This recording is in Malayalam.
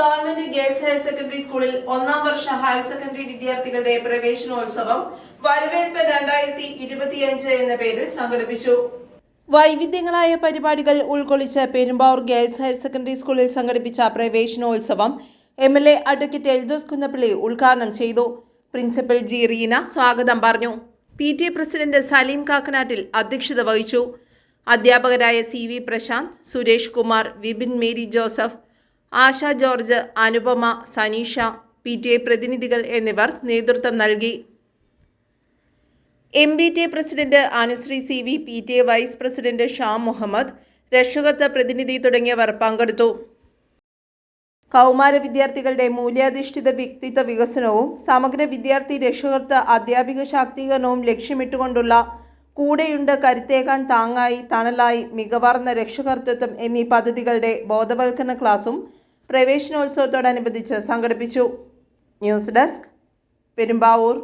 ഗവൺമെന്റ് ഗേൾസ് ഹയർ സെക്കൻഡറി സ്കൂളിൽ ഒന്നാം വർഷ ഹയർ സെക്കൻഡറി വിദ്യാർത്ഥികളുടെ പ്രവേശനോത്സവം വരവേൽപ്പ് രണ്ടായിരത്തി ഇരുപത്തിയഞ്ച് എന്ന പേരിൽ സംഘടിപ്പിച്ചു. വൈവിധ്യങ്ങളായ പരിപാടികൾ ഉൾക്കൊള്ളിച്ച് പെരുമ്പാവൂർ ഗേൾസ് ഹയർ സെക്കൻഡറി സ്കൂളിൽ സംഘടിപ്പിച്ച പ്രവേശനോത്സവം M L A advocate Eldhose Kunnappilly ഉദ്ഘാടനം ചെയ്തു. പ്രിൻസിപ്പൽ ജി റീന സ്വാഗതം പറഞ്ഞു. P T A president Saleem കാക്കനാട്ടിൽ അധ്യക്ഷത വഹിച്ചു. അധ്യാപകരായ C V Prashanth Suresh Kumar Vipin Mary Joseph Asha George Anupama Saneesha P T A പ്രതിനിധികൾ എന്നിവർ നേതൃത്വം നൽകി. M B T A president Anushree C V P T A vice president Shah Muhammad രക്ഷകർത്ത പ്രതിനിധി തുടങ്ങിയവർ പങ്കെടുത്തു. കൗമാര വിദ്യാർത്ഥികളുടെ മൂല്യാധിഷ്ഠിത വ്യക്തിത്വ വികസനവും സമഗ്ര വിദ്യാർത്ഥി രക്ഷകർത്ത അധ്യാപിക ശാക്തീകരണവും ലക്ഷ്യമിട്ടുകൊണ്ടുള്ള കൂടെയുണ്ട് കരുത്തേകാൻ താങ്ങായി തണലായി മികവാർന്ന രക്ഷകർത്തൃത്വം എന്നീ പദ്ധതികളുടെ ബോധവൽക്കരണ ക്ലാസും പ്രവേശനോത്സവത്തോടനുബന്ധിച്ച് സംഘടിപ്പിച്ചു. News desk Perumbavoor.